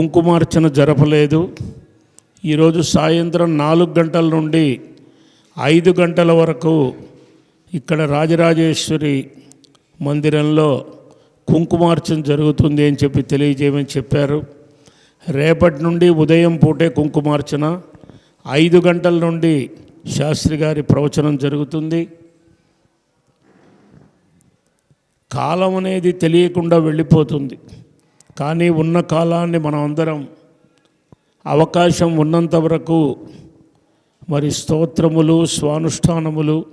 కుంకుమార్చన జరపలేదు. ఈరోజు సాయంత్రం నాలుగు గంటల నుండి ఐదు గంటల వరకు ఇక్కడ రాజరాజేశ్వరి మందిరంలో కుంకుమార్చన జరుగుతుంది అని చెప్పి తెలియజేయమని చెప్పారు. రేపటి నుండి ఉదయం పూటే కుంకుమార్చన ఐదు గంటల నుండి శాస్త్రి గారి ప్రవచనం జరుగుతుంది. కాలం అనేది తెలియకుండా వెళ్ళిపోతుంది. కానీ ఉన్న కాలాన్ని మనం అందరం అవకాశం ఉన్నంత వరకు మరి స్తోత్రములు స్వానుష్ఠానములు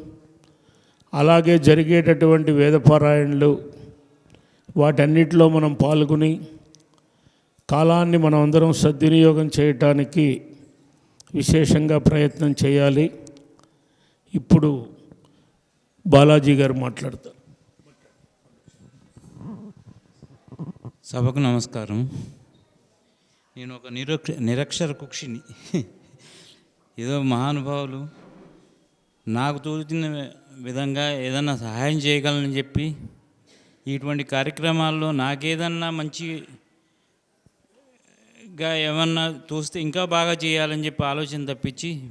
అలాగే జరిగేటటువంటి వేదపారాయణలు వాటన్నిటిలో మనం పాల్గొని కాలాన్ని మనం అందరం సద్వినియోగం చేయటానికి విశేషంగా ప్రయత్నం చేయాలి. ఇప్పుడు బాలాజీ గారు మాట్లాడతారు. సభకు నమస్కారం. నేను ఒక నిరక్ష నిరక్షర కుక్షిని. ఏదో మహానుభావులు నాకు తోచిన విధంగా ఏదన్నా సహాయం చేయగలనని చెప్పి ఇటువంటి కార్యక్రమాల్లో నాకేదన్నా మంచిగా ఏమన్నా తోస్తే ఇంకా బాగా చేయాలని చెప్పి ఆలోచన తప్పించి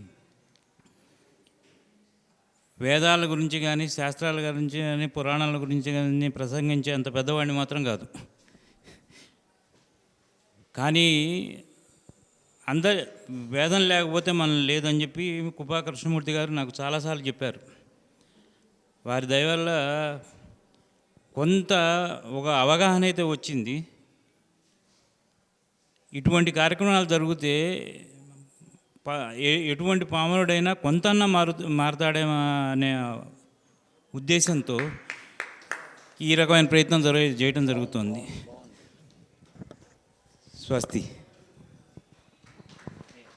వేదాల గురించి కానీ శాస్త్రాల గురించి కానీ పురాణాల గురించి కానీ ప్రసంగించే అంత పెద్దవాడిని మాత్రం కాదు. కానీ అందరు వేదం లేకపోతే మనం లేదని చెప్పి కుపా కృష్ణమూర్తి గారు నాకు చాలాసార్లు చెప్పారు. వారి దయ వల్ల కొంత ఒక అవగాహన అయితే వచ్చింది. ఇటువంటి కార్యక్రమాలు జరిగితే ఎటువంటి పామరుడైనా కొంతన్నా మారు మారుతాడేమో అనే ఉద్దేశంతో ఈ రకమైన ప్రయత్నం జరగ చేయడం జరుగుతుంది. સ્વસ્તી